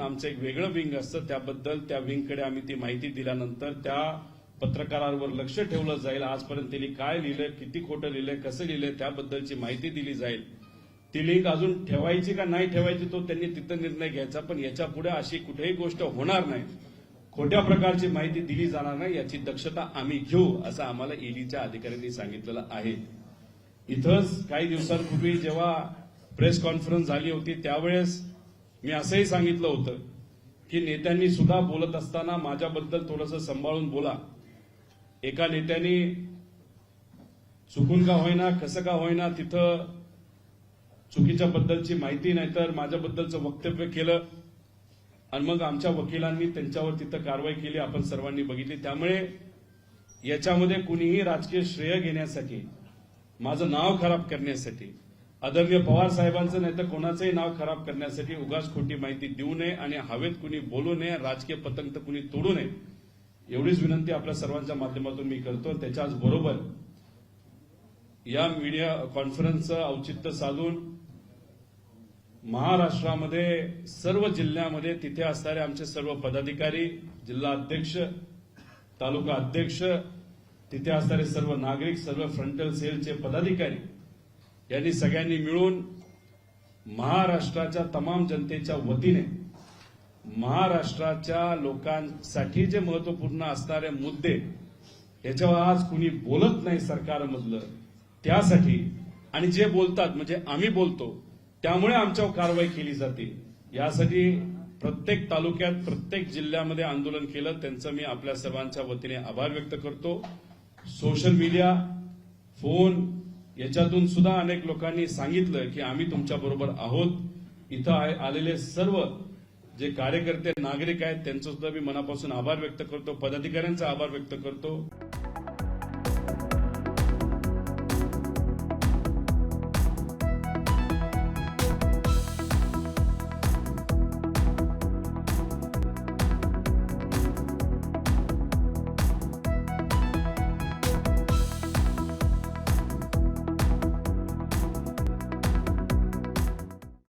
आमचं एक वेगळं विंग असतं त्याबद्दल त्या विंगकडे आम्ही ती माहिती दिल्यानंतर त्या पत्रकारांवर लक्ष ठेवलं जाईल. आजपर्यंत त्यांनी काय लिहिलं किती खोटं लिहिलंय कसं लिहिलंय त्याबद्दलची माहिती दिली जाईल. ती लिंक अजून ठेवायची का नाही ठेवायची तो त्यांनी तिथं निर्णय घ्यायचा. पण याच्यापुढे अशी कुठेही गोष्ट होणार नाही. खोट्या प्रकारची माहिती दिली जाणार नाही याची दक्षता आम्ही घेऊ असं आम्हाला ईडीच्या अधिकाऱ्यांनी सांगितलेलं आहे. इथंच काही दिवसांपूर्वी जेव्हा प्रेस कॉन्फरन्स झाली होती त्यावेळेस मी असंही सांगितलं होतं की नेत्यांनी सुद्धा बोलत असताना माझ्याबद्दल थोडंसं सांभाळून बोला. एका नेत्याने चुकून का होईना कसं का होईना तिथं चुकीच्या बद्दलची माहिती नाही तर माझ्याबद्दलचं वक्तव्य केलं आणि मग आमच्या वकिलांनी त्यांच्यावर तिथं कारवाई केली आपण सर्वांनी बघितली. त्यामुळे याच्यामध्ये कुणीही राजकीय श्रेय घेण्यासाठी माझं नाव खराब करण्यासाठी आदरणीय पवार साहेबांचं नाही तर कोणाचंही नाव खराब करण्यासाठी उगाच खोटी माहिती देऊ नये आणि हवेत कुणी बोलू नये राजकीय पतंग तर कुणी तोडू नये एवढीच विनंती आपल्या सर्वांच्या माध्यमातून मी करतो. त्याच्याच बरोबर या मीडिया कॉन्फरन्सचं औचित्य साधून महाराष्ट्रामध्ये सर्व जिल्ह्यामध्ये तिथे असणारे आमचे सर्व पदाधिकारी जिल्हा अध्यक्ष तालुका अध्यक्ष तिथे असणारे सर्व नागरिक सर्व फ्रंटल सेलचे पदाधिकारी यांनी सगळ्यांनी मिळून महाराष्ट्राच्या तमाम जनतेच्या वतीने महाराष्ट्राच्या लोकांसाठी जे महत्त्वपूर्ण असणारे मुद्दे याच्यावर आज कुणी बोलत नाही सरकारमधलं त्यासाठी आणि जे बोलतात म्हणजे आम्ही बोलतो त्यामुळे आमच्यावर कारवाई केली जाते. यासाठी प्रत्येक तालुक्यात प्रत्येक जिल्ह्यामध्ये आंदोलन केलं. त्यांचं मी आपल्या सर्वांच्या वतीने आभार व्यक्त करतो. सोशल मीडिया फोन याच्यातून सुद्धा अनेक लोकांनी सांगितलं की आम्ही तुमच्या बरोबर आहोत. इथं आलेले सर्व जे कार्यकर्ते नागरिक आहेत त्यांचं सुद्धा मी मनापासून आभार व्यक्त करतो. पदाधिकाऱ्यांचा आभार व्यक्त करतो.